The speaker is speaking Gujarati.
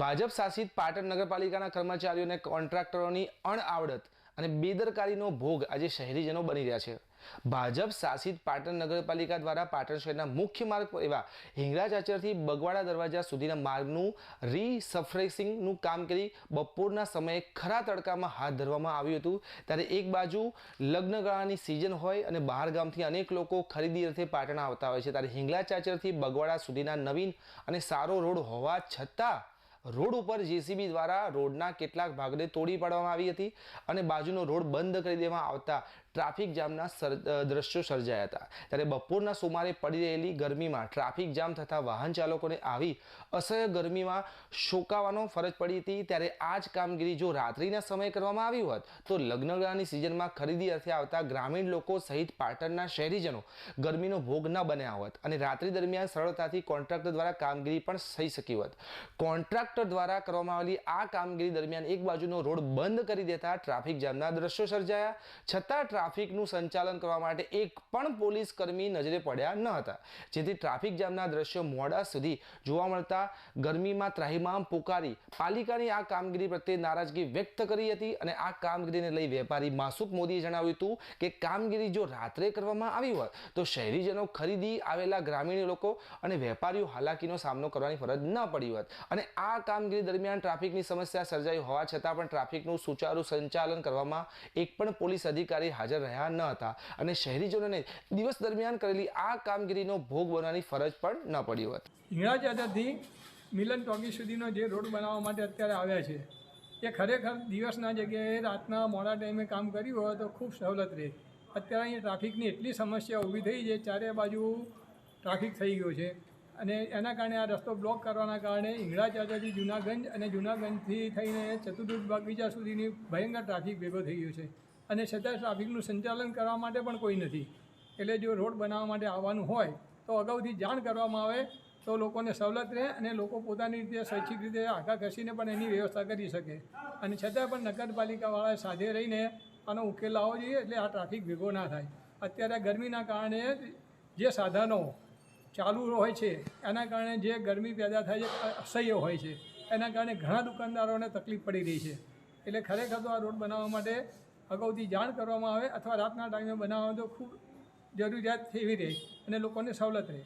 ભાજપ શાસિત પાટણ નગરપાલિકાના કર્મચારીઓ અને કોન્ટ્રાક્ટરોની અણઆવડત અને બેદરકારીનો ભોગ આજે શહેરીજનો બની રહ્યા છે. ભાજપ શાસિત પાટણ નગરપાલિકા દ્વારા પાટણ શહેરના મુખ્ય માર્ગ એવા હિંગરાજ આચરથી બગવાડા દરવાજા સુધીના માર્ગનું રીસફ્રેસિંગનું કામ કરી બપોરના સમયે ખરા તડકામાં હાથ ધરવામાં આવ્યું હતું. ત્યારે એક બાજુ લગ્નગાળાની સિઝન હોય અને બહાર ગામથી અનેક લોકો ખરીદી અર્થે પાટણ આવતા હોય છે. ત્યારે હિંગલા ચાચરથી બગવાડા સુધીના નવીન અને સારો રોડ હોવા છતાં રોડ ઉપર જેસીબી દ્વારા રોડના કેટલાક ભાગને તોડી પાડવામાં આવી હતી અને બાજુનો રોડ બંધ કરી દેવામાં આવતા ટ્રાફિક જામના દ્રશ્યો સર્જાયા હતા. ત્યારે બપોરના સુમારે પડી રહેલી ગરમીમાં ટ્રાફિક જામ થતા વાહન ચાલકોને આવી અસહ્ય ગરમીમાં શોકાવાનો ફરજ પડી હતી. ત્યારે આ જ કામગીરી જો રાત્રિના સમયે કરવામાં આવી હોત, તો લગ્નગાળાની સિઝનમાં ખરીદી અર્થે આવતા ગ્રામીણ લોકો સહિત પાટણના શહેરીજનો ગરમીનો ભોગ ન બન્યા હોત અને રાત્રિ દરમિયાન સરળતાથી કોન્ટ્રાક્ટર દ્વારા કામગીરી પણ થઈ શકી હોત. કોન્ટ્રાક્ટર દ્વારા કરવામાં આવેલી આ કામગીરી દરમિયાન એક બાજુનો રોડ બંધ કરી દેતા ટ્રાફિક જામના દ્રશ્યો સર્જાયા. છતાં ટ્રાફિકનું સંચાલન કરવા માટે એક પણ પોલીસ કર્મી નજરે પડ્યા ન હતા. જેથી ટ્રાફિક જામના દ્રશ્યો મોડા સુધી જોવા મળતા ગરમીમાં ત્રાહિમામ પોકારી પાલિકાની આ કામગીરી પ્રત્યે નારાજગી વ્યક્ત કરી હતી અને આ કામગીરીને લઈ વેપારી માસુક મોદીએ જણાવ્યું હતું કે કામગીરી જો રાત્રે કરવામાં આવી હોત તો શહેરીજનો ખરીદી આવેલા ગ્રામીણ લોકો અને વેપારીઓ હાલાકીનો સામનો કરવાની ફરજ ન પડી હોત. અને આ કામગીરી દરમિયાન ટ્રાફિકની સમસ્યા સર્જાઈ હોવા છતાં પણ ટ્રાફિકનું સુચારુ સંચાલન કરવામાં એક પણ પોલીસ અધિકારી હાજર રહ્યા ન હતા અને શહેરીજનોને દિવસ દરમિયાન કરેલી આ કામગીરીનો ભોગ બનવાની ફરજ પણ ન પડી હોત. હિંગળાજ આઝાદથી મિલન ટોકી સુધીનો જે રોડ બનાવવા માટે અત્યારે આવ્યા છે, એ ખરેખર દિવસના જગ્યાએ રાતના મોડા ટાઈમે કામ કર્યું હોય તો ખૂબ સવલત રહે. અત્યારે અહીં ટ્રાફિકની એટલી સમસ્યા ઊભી થઈ છે, ચારે બાજુ ટ્રાફિક થઈ ગયો છે અને એના કારણે આ રસ્તો બ્લોક કરવાના કારણે હિંગળાજ ચાચાથી જૂનાગંજ અને જૂનાગંજથી થઈને ચતુર્દુર્ગ બગીચા સુધીની ભયંકર ટ્રાફિક ભેગો થઈ ગયો છે. અને છતાં ટ્રાફિકનું સંચાલન કરવા માટે પણ કોઈ નથી. એટલે જો રોડ બનાવવા માટે આવવાનું હોય, તો અગાઉથી જાણ કરવામાં આવે, તો લોકોને સવલત રહે અને લોકો પોતાની રીતે સ્વૈચ્છિક રીતે આગા ઘસીને પણ એની વ્યવસ્થા કરી શકે. અને છતાં પણ નગરપાલિકાવાળાએ સાથે રહીને આનો ઉકેલ લાવવો જોઈએ, એટલે આ ટ્રાફિક ભેગો ના થાય. અત્યારે ગરમીના કારણે જે સાધનો ચાલુ હોય છે, એના કારણે જે ગરમી પેદા થાય છે અસહ્ય હોય છે. એના કારણે ઘણા દુકાનદારોને તકલીફ પડી રહી છે. એટલે ખરેખર તો આ રોડ બનાવવા માટે અગાઉથી જાણ કરવામાં આવે અથવા રાતના ટાઈમે બનાવવામાં તો ખૂબ જરૂરિયાત એવી રહે અને લોકોને સવલત રહે.